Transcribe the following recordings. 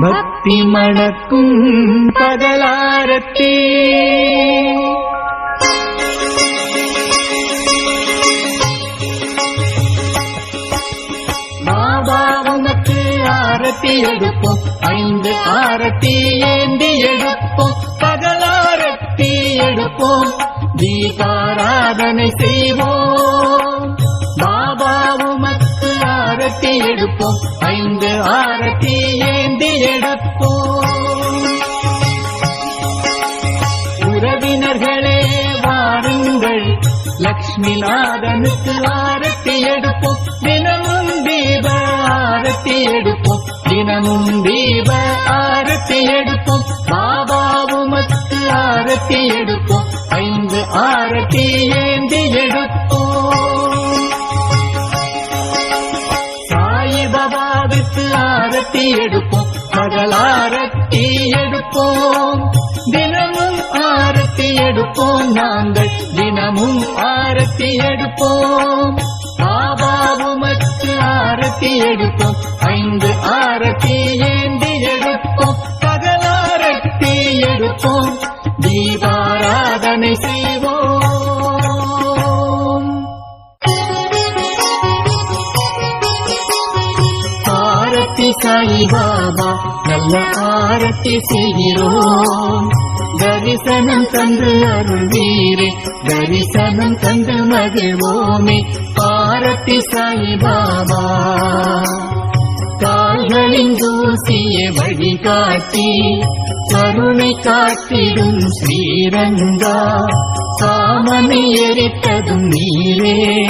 பக்தி மணக்கும் பகலாரத்தி. பாபா ஆரத்தி எடுப்போம். ஐந்து ஆரத்தி ஏந்தி எடுப்போம். பகலாரத்தி எடுப்போம். தீபாராதனை செய்வோம். ஆரத்தி எடுப்போம். ஐந்து ஆரத்தி ஏந்தி எடுப்போம். உறவினர்களே வாருங்கள். லக்ஷ்மி நாதனுக்கு ஆரத்தி எடுப்போம். தினமும் தீப ஆரத்தி எடுப்போம். தினமும் தீப ஆரத்தி எடுப்போம். பாபாவுமத்து ஆரத்தி எடுப்போம். ஆரத்தி எடுப்போம் நாங்கள். தினமும் ஆரத்தி எடுப்போம். பாபாவுமக்கு ஆரத்தி எடுப்போம். ஐந்து ஆரத்தி ஏந்தி எடுப்போம். பகலாரத்தி எடுப்போம். தீபாராதனை செய்வோம். சாய் பாபா நல்ல ஆரத்தி செய்கிறோம். தரிசனம் தந்து அருள்வீரே தரிசனம் தந்து மகிழ்வோமே. ஆரத்தி சாய்பாபா. கால்களின் தூசிய வழிகாட்டி கருணை காட்டிடும் ஸ்ரீரங்கா. காமனை எரித்ததும் நீரே.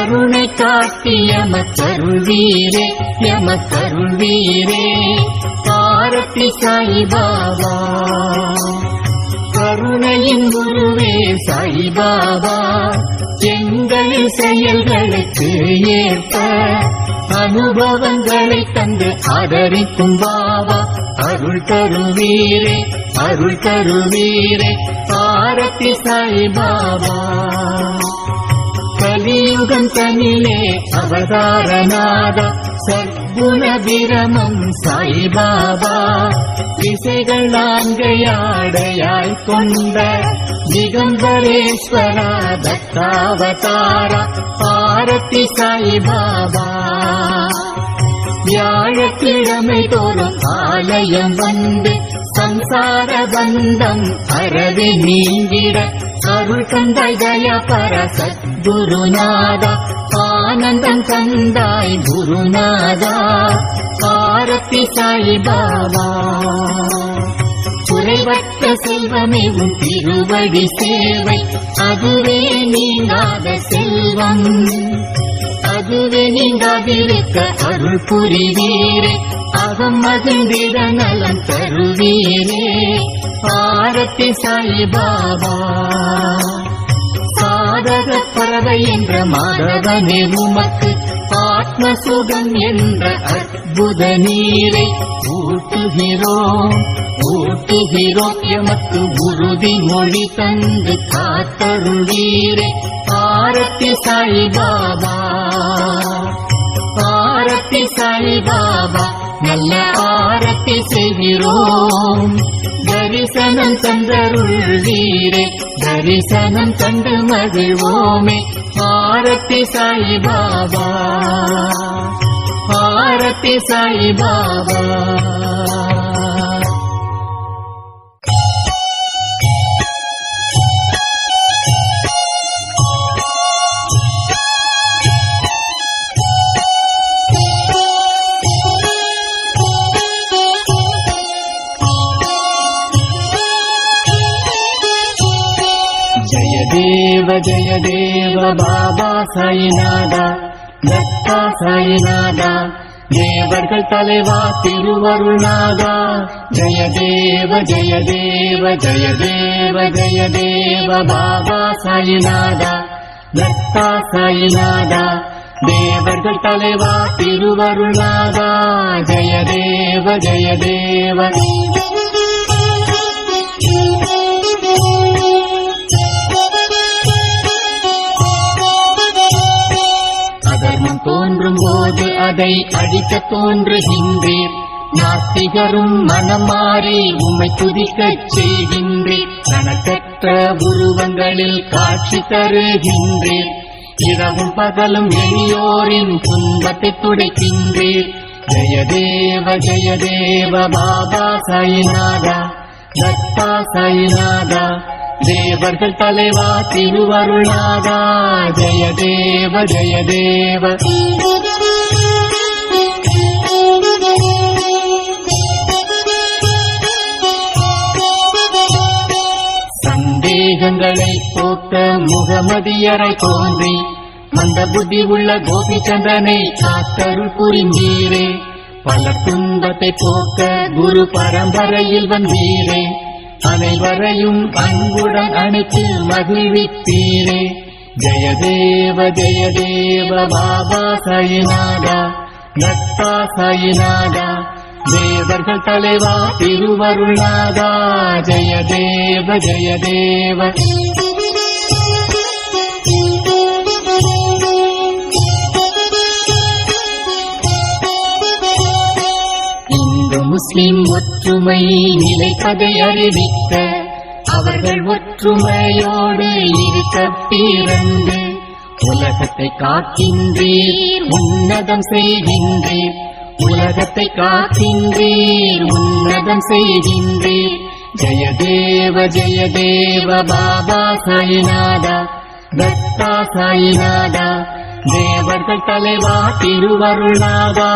கருணை காட்டி எமக்கருள்வீரே எமக்கருள்வீரே பாரதி சாய்பாபா கருணையின் குருவே சாய்பாபா எங்கள் செயல்களுக்கு ஏற்ப அனுபவங்களை தந்து ஆதரிக்கும் பாபா. அருள் தருவீரே அருள் தருவீரே பாரத்தி சாய்பாபா கலியுகம் தனிலே அவதாரநாத சத்குண விரமம் சாய்பாபா திசைகள் நான்கையாடையாய் கொண்ட திகம்பரேஸ்வரா தத்தாவதாரா பாரதி சாய்பாபா வியாழக்கிழமை தோறும் ஆலயம் வந்து சம்சார பந்தம் அறவே நீங்கிட அருள் தந்தாய் தயா பரசத் குருநாதா ஆனந்தம் தந்தாய் குருநாதா பாரத்தி சாய் பாபா குறைவற்ற செல்வமே உன் திருவடி சேவை அதுவே நீங்காத செல்வம். அதுவே நீங்காதிருக்க அருள் புரிவீரே. அகம் மகிழ்ந்திட நலம் தருவீரே. பாரத்தி சாய் பாபா சாதக பறவை என்ற மாதவனே உமக்கு ஆத்ம சுகம் என்ற அற்புத நீரை ஊட்டுகிறோம். ஊட்டுகிறோம் எமக்கு உறுதி மொழி தந்து காத்தருளீரே. பாரத்தி சாய் பாபா ஆரத்தி சாய் பாபா நல்ல ஆரத்தி செய்கிறோம். தரிசனம் தந்தருள்வீரே தரிசனம் தந்து மகிழ்வோமே. ஆரத்தி சாய் பாபா ஆரத்தி சாய் பாபா ஜய தேவ ஜய தேவ பாபா சாயிநாதா தத்தா சாயிநாதா தேவர்கள் தலைவா திருவருணாதா ஜய தேவ ஜய தேவ ஜய தேவ ஜய தேவ பாபா சாயிநாதா தத்தா சாயிநாதா தேவர்கள் தலைவா திருவருணாதா ஜய தேவ ஜய தேவ தோன்றும் போது அதை அழிக்க தோன்றுகின்றேன். நாத்திகரும் மனமாறி உமை உம்மை துதிக்கச் செய்கின்றேன். கணக்கற்ற உருவங்களில் காட்சி தருகின்றேன். இரவும் பகலும் எளியோரின் துன்பத்தை துடைக்கின்றேன். ஜெயதேவ ஜெயதேவ பாபா சாயிநாதா தத்தா சாயிநாதா தேவர்கள் தலைவா திருவருளாதா ஜெய தேவ ஜெய தேவ. சந்தேகங்களை போக்க முகமதியரை தோன்றி மந்த புத்தி உள்ள கோபிச்சந்திரனை காத்தருள் புரிந்தீரே. பல துன்பத்தை போக்க குரு பரம்பரையில் வந்தீரே. அனைவரையும் அன்புடன் அணைத்து மகிழ்வித்தீரே ஜெயதேவ ஜெயதேவ பாபா சயநாதா தத்தா சயநாதா. தேவர்கள் தலைவா திருவருளாதா ஜெயதேவ ஜெயதேவ ஒற்றுமை நிலை கதை அறிவிக்க அவர்கள் ஒற்றுமையோடு இருக்க பிறந்து உலகத்தை காக்கின்றீர் உன்னதம் செய்கின்றீர். உலகத்தை காக்கின்றீர் உன்னதம் செய்கின்றீர். ஜெயதேவ ஜெயதேவ பாபா சாய்நாதா. தத்தா சாயிநாதா தேவர்கள் தலைவா திருவருளாதா.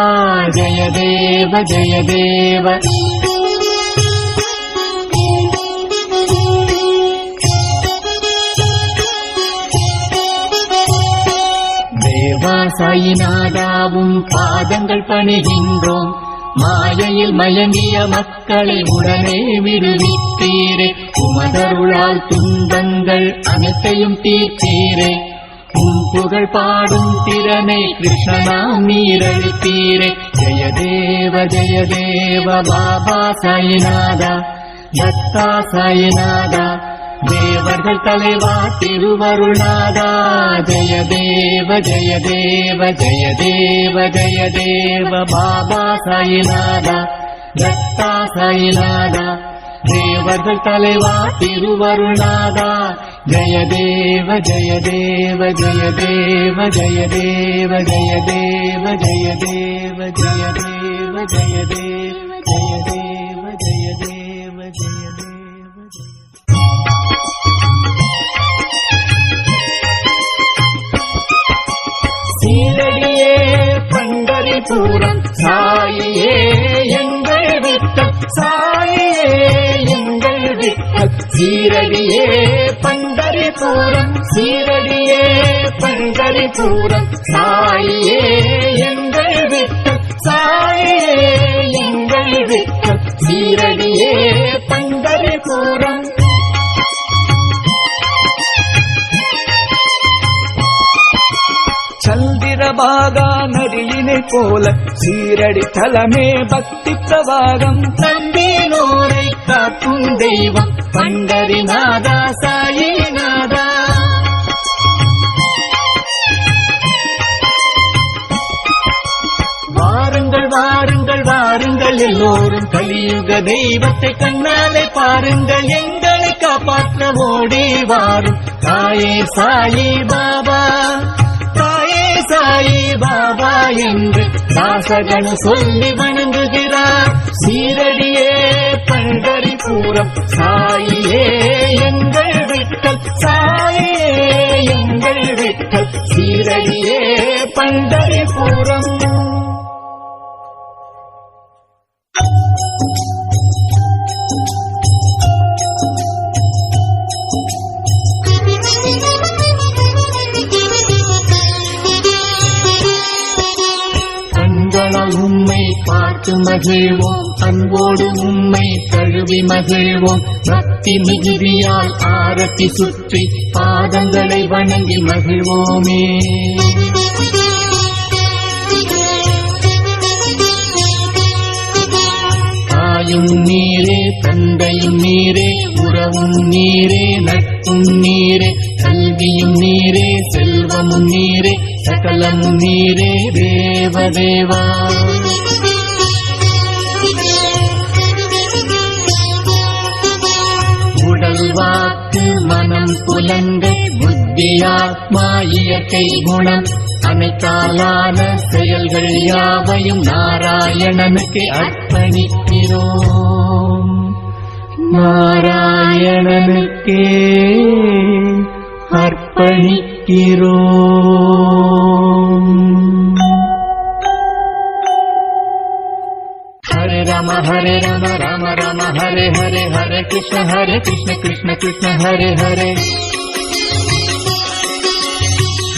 ஜெய தேவ ஜெய தேவ. தேவா சாயிநாதாவும் பாதங்கள் பணிகின்றோம். மாயையில் மயங்கிய மக்களை உடனே விடுவித்தீரே உமதருளால் துன்பங்கள் அனைத்தையும் தீர்த்தீரே. உன் புகழ் பாடும் திறனை கிருஷ்ணனா நீரழித்தீரே ஜெயதேவ ஜெயதேவ பாபா சாயிநாதா தத்தா சாயிநாதா தேவர்கள் தலைவா திருவருளாதா ஜெயதேவ ஜெயதேவ ஜெயதேவ ஜெயதேவ பாபா சாயிநாதா தத்தா சாயிநாதா தேவர்கள் தலைவா திருவருளாதா ஜெயதேவ ஜெயதேவ ஜெயதேவ ஜெயதேவ ஜெயதேவ ஜெயதேவ ஜெயதேவ ஜெயதேவ ஜெயதேவ பூரம். சாயியே எங்கள் விட்டல். சாயியே எங்கள் விட்டல். சீரடியே பண்டரி பூரம் சீரடியே பண்டரி பூரம் சாயியே எங்கள் விட்டல். சாயியே எங்கள் விட்டல். சீரடியே பண்டரி பூரம் சல்த சந்திரபாகா நதியினை போல சீரடி தலமே பக்தி பிரவாகம் தந்தினோரை காக்கும் தெய்வம் பண்டரிநாதா சாயிநாதா வாருங்கள் வாருங்கள் வாருங்கள் எல்லோரும். கலியுக தெய்வத்தை கண்ணாலே பாருங்கள். எங்களை காப்பாற்ற ஓடி வாரும். தாயே சாயி பாபா. சாயி பாபா என்று சாசகன் சொல்லி வணங்குகிறார். சீரடியே பண்டரி பூரம் சாயியே எங்கள் விட்டல் சாயியே எங்கள் விட்டல் சீரடியே பண்டரிபுரம் கண்களால் பார்த்து மகிழ்வோம். அன்போடு உம்மை தழுவி மகிழ்வோம். பக்தி மிகுதியால் ஆரத்தி சுற்றி பாதங்களை வணங்கி மகிழ்வோமே. தாயும் நீரே தந்தையும் நீரே உறவும் நீரே நட்பும் நீரே கல்வியும் நீரே செல்வமும் நீரே சகலமும் நீரே தேவதேவா புலன்கள் புத்தி ஆத்மா இயற்கை குணம். அனைத்தாலான செயல்கள் யாவையும் நாராயணனுக்கு அர்ப்பணிக்கிறோம். நாராயணனுக்கே அர்ப்பணிக்கிறோம். ஹரே ராம ஹரே ராம ராம ராம ஹரே ஹரே ஹரே கிருஷ்ண ஹரே கிருஷ்ண கிருஷ்ண கிருஷ்ண ஹரே ஹரே.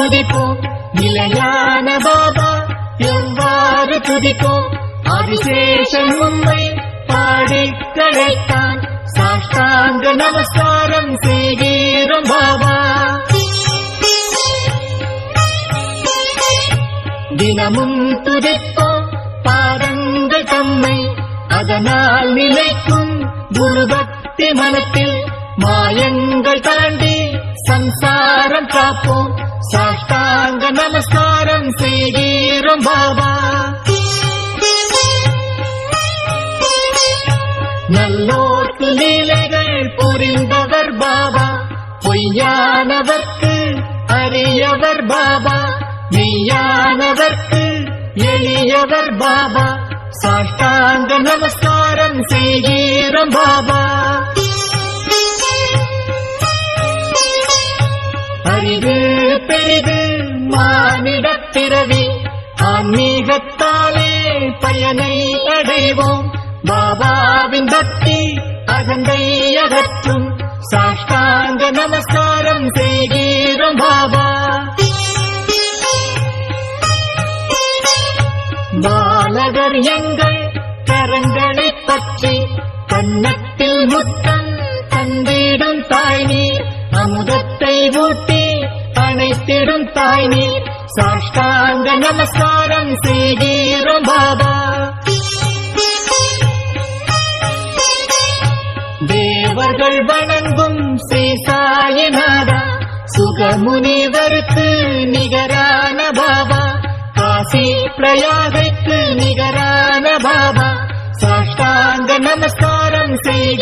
துதிப்போம். நிலையான பாபா எவ்வாறு துதிப்போம்? ஆதிசேஷன் உண்மை பாடி கழைத்தான் சாஷ்டாங்க நமஸ்காரம் செய்கிறோம் பாபா. தினமும் துதிப்போம் பாதங்கள் தம்மை. அதனால் நிலைக்கும் குருபக்தி மனத்தில் மாயங்கள் தாண்டி சம்சாரம் பார்ப்போம் சாஷ்டாங்க நமஸ்காரம் செய்கிறோம் பாபா. நல்லோர்க்கு லீலைகள் புரிந்தவர் பாபா. பொய்யானவர்க்கு அறியவர் பாபா. மெய்யானவர்க்கு எளியவர் பாபா. சாஷ்டாங்க நமஸ்காரம் செய்கிறோம் பாபா. இது மானிடப் பிறவி. ஆன்மீகத்தாலே பயனை அடைவோம். பாபாவின் பக்தி அகந்தை அகற்றும். சாஷ்டாங்க நமஸ்காரம் செய்கிறோம் பாபா. பாலகர் எங்கள் கரங்களை பற்றி கன்னத்தில் முத்தம் தந்திடும் தாய் நீர் அமுதத்தை ஊட்டி அணைத்திடும் தாய் நீ சாஷ்டாங்க நமஸ்காரம் செய்கிறோம் பாபா. தேவர்கள் வணங்கும் சேசாயநாதா சுகமுனிவருக்கு நிகரான பாபா. காசி பிரயாகைக்கு நிகரான பாபா. சாஷ்டாங்க நமஸ்காரம் செய்க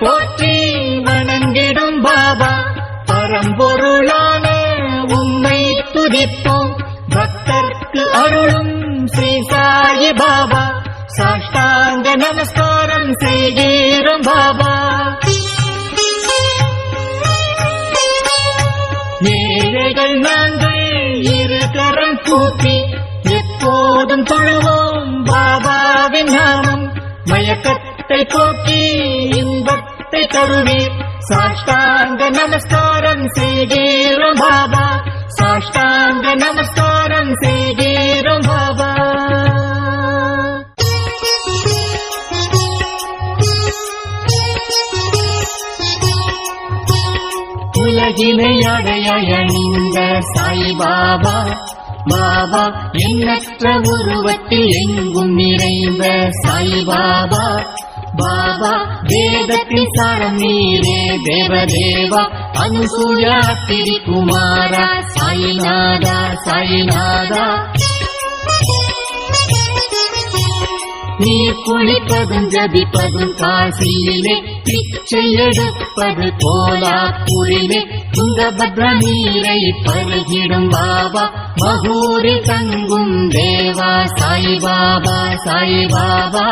போற்றி வணங்கிடும் பாபா. பரம்பொருளான உம்மை துதிப்போம். பக்தர்க்கு அருளும் ஸ்ரீ சாயி பாபா. சாஷ்டாங்க நமஸ்காரம் செய்கிறோம் பாபா. ஏழைகள் நாங்கள் இரு கரம் கூப்பி எப்போதும் தொழுவோம் பாபாவின் நாமம். மயக்கத்தை போக்கி தருவீர் சாஷ்டாங்க நமஸ்காரம் செய்கிறோம் பாபா. சாஷ்டாங்க நமஸ்காரம் செய்கிறோம் பாபா. உலகினை அடைய அணிந்த சாய் பாபா. பாபா எண்ணற்ற உருவத்தில் எங்கும் நிறைந்த சாய் பாபா வேதத்தின் சாரம் நீரே தேவதேவா அனுசூயா திரிகுமாரா சாயிநாதா சாயிநாதா. நீர் குளிப்பதும் ஜபிப்பதும் காசியிலே பிச்சை எடுப்பது போலா கோலாப்பூரிலே துங்கபத்ர நீரை பருகிடும் பாபா மகூரி தங்கும் தேவா சாய் பாபா சாய் பாபா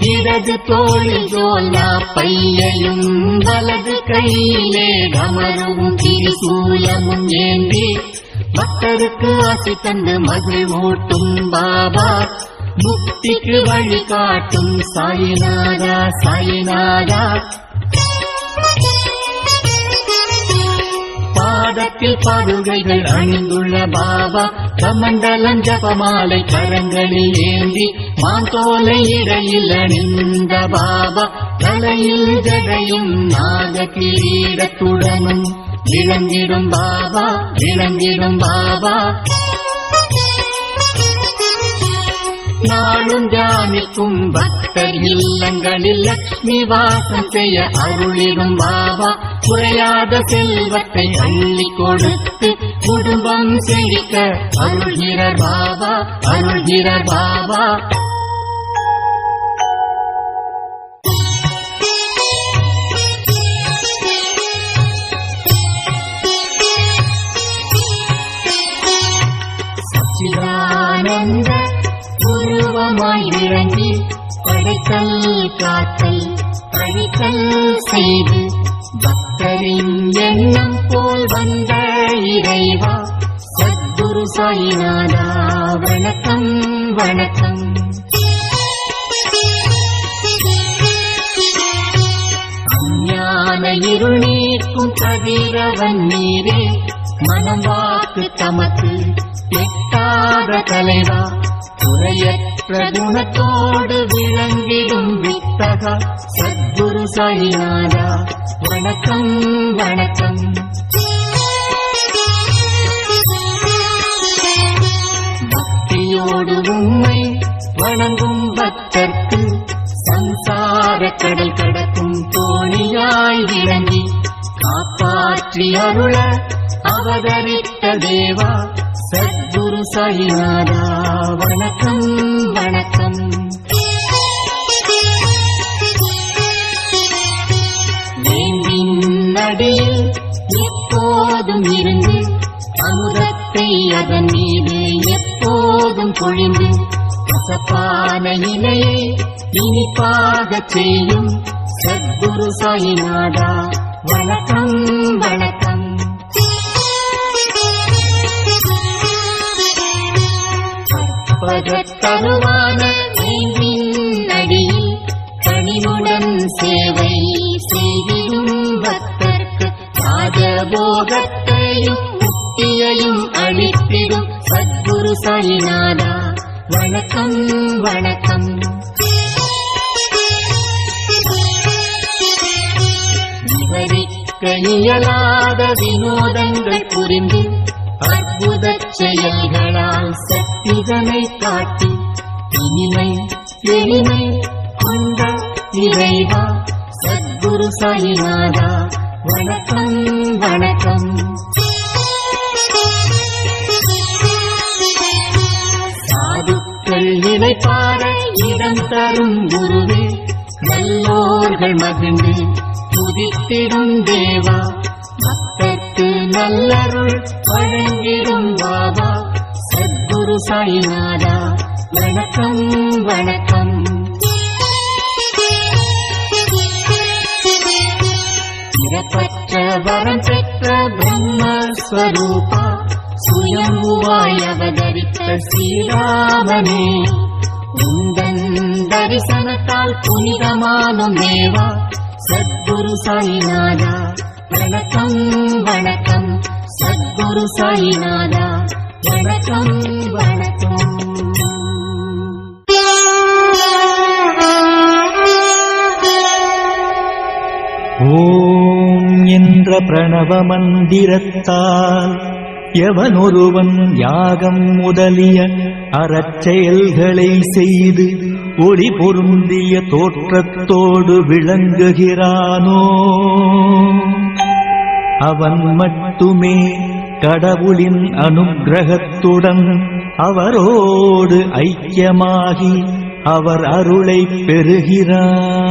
இடது தோளில் ஜோலா பையையும் வலது கையிலே கமரும் திரிசூலமும் ஏந்தி. பக்தருக்கு ஆசை தந்து மகிழ்வூட்டும் பாபா. முக்திக்கு வழி காட்டும் சாயிநாதா சாயிநாதா. பாதத்தில் பாதுகைகள் அணிந்துள்ள பாபா. கமண்டலம் ஜபமாலை கரங்களில் ஏந்தி. மாந்தோலை இடையில் அணிந்த பாபா தலையில் ஜடையும் நாக கிரீடத்துடனும் இழந்திடும் பாபா இழந்திடும் பாபா. நாளும் தியானிக்கும் பக்தர் இல்லங்களில் லக்ஷ்மி வாசம் செய்ய அருளிடும் பாபா. குறையாத செல்வத்தை அள்ளி கொடுத்து குடும்பம் செழிக்க அருள்கிற பாபா அருள்கிற பாபா. படைத்தல் காத்தல் செய்து பக்தரின் எண்ணம் போல் வந்த இறைவா சத்குரு சாயிநாதா வணக்கம் வணக்கம். அஞ்ஞான இருள் நீக்கும் கதிரவன் நீரே மனம் வாக்கு தமக்கு எட்டாத தலைவா குறையற்ற குணத்தோடு வித்தகா சத்குரு சாயிநாதா வணக்கம் வணக்கம். பக்தியோடு உண்மை வணங்கும் பக்தர்க்கு சம்சார கடல் கடக்கும் தோணியாய் விளங்கி காப்பாற்றி அருள அவதரித்த தேவா. சத்குரு சாயிநாதா வணக்கம் வணக்கம். நடியில் எப்போதும் இருந்து அமுதத்தை அதன் மீது எப்போதும் பொழிந்து கசப்பான இலையை இனிப்பாக செய்யும் சத்குரு சாயிநாதா. வணக்கம் வணக்கம். பகத்தருவான ராஜபோகத்தையும் முக்தியையும் அளித்திடும் சத்குரு சாயிநாதா வணக்கம் வணக்கம். விவரிக்க இயலாத வினோதங்கள் புரிந்து அற்புத செயல்களால் சக்திகளை காட்டி இனிமை எளிமை கொண்ட இறைவா சத்குரு சாயிநாதா வணக்கம் வணக்கம். சாதுக்கள் நினைப்பார இடம் தரும் குருவே நல்லோர்கள் மகிழ்ந்து துதித்திடும் தேவா. பக்தர்க்கு நல்லருள் வழங்கிடும் பாபா. சத்குரு சாய்நாதா. வணக்கம் வணக்கம். பிறப்பற்ற வரம் பெற்ற பிரம்மஸ்வரூபா சுயம்புவாய் அவதரித்த ஸ்ரீராமனே. உந்தன் தரிசனத்தால் புனிதமானும் தேவா சத்குரு சாயிநாதா. வணக்கம் வணக்கம் சத்குரு சாயிநாதா. வணக்கம் வணக்கம். ஓ என்ற பிரணவ மந்திரத்தால் எவனொருவன் யாகம் முதலிய அறச்செயல்களை செய்து ஒளி பொருந்திய தோற்றத்தோடு விளங்குகிறானோ? அவன் மட்டுமே கடவுளின் அனுகிரகத்துடன் அவரோடு ஐக்கியமாகி அவர் அருளை பெறுகிறான்.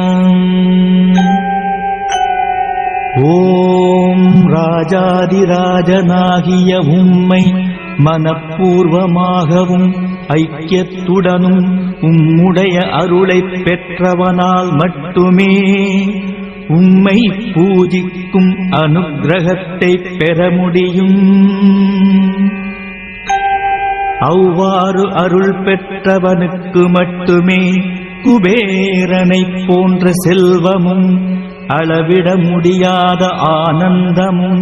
ஓம் ராஜாதிராஜனாகிய உம்மை மனப்பூர்வமாகவும் ஐக்கியத்துடனும் உம்முடைய அருளைப் பெற்றவனால் மட்டுமே உம்மை பூஜிக்கும் அனுகிரகத்தை பெற முடியும். அவ்வாறு அருள் பெற்றவனுக்கு மட்டுமே குபேரனைப் போன்ற செல்வமும் அளவிட முடியாத ஆனந்தமும்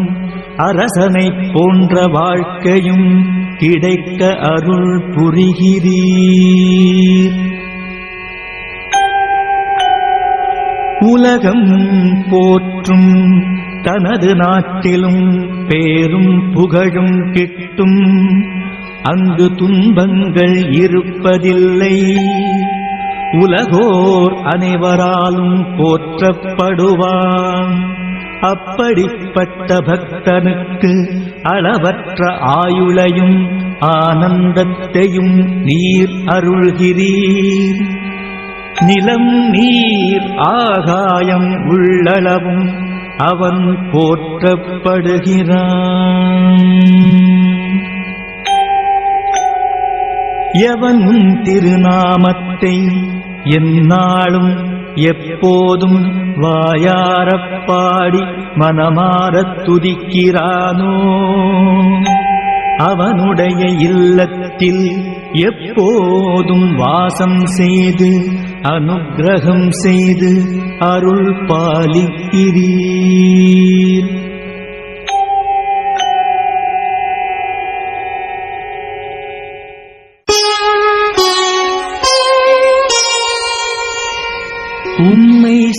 அரசனைப் போன்ற வாழ்க்கையும் கிடைக்க அருள் புரிகிறீர். உலகம் போற்றும் தனது நாட்டிலும் பேரும் புகழும் கிட்டும் அங்கு துன்பங்கள் இருப்பதில்லை. உலகோர் அனைவராலும் போற்றப்படுவான். அப்படிப்பட்ட பக்தனுக்கு அளவற்ற ஆயுளையும் ஆனந்தத்தையும் நீர் அருள்கிறீர். நிலம் நீர் ஆகாயம் உள்ளளவும் அவன் போற்றப்படுகிறான். எவனும் திருநாமத்தை எந்நாளும் எப்போதும் வாயாரப்பாடி மனமாரத் துதிக்கிறானோ? அவனுடைய இல்லத்தில் எப்போதும் வாசம் செய்து அனுக்கிரகம் செய்து அருள் பாலிக்கிறீர்.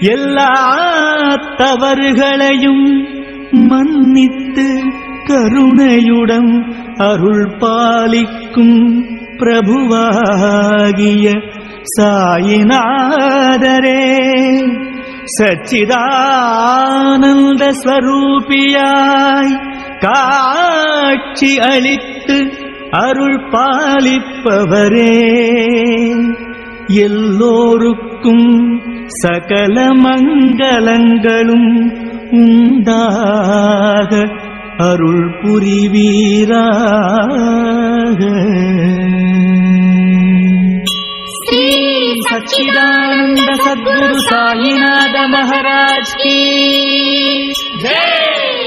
எல்லா தவறுகளையும் மன்னித்து கருணையுடன் அருள் பாலிக்கும் பிரபுவாகிய சாயிநாதரே. சச்சிதானந்த ஸ்வரூபியாய் காட்சி அளித்து அருள் பாலிப்பவரே. எல்லோருக்கும் சகல மங்களங்களும் உண்டாக அருள் புரிவீராக. ஸ்ரீ சச்சிதானந்த சத்குரு சாயிநாத மகாராஜ் கி ஜெய்!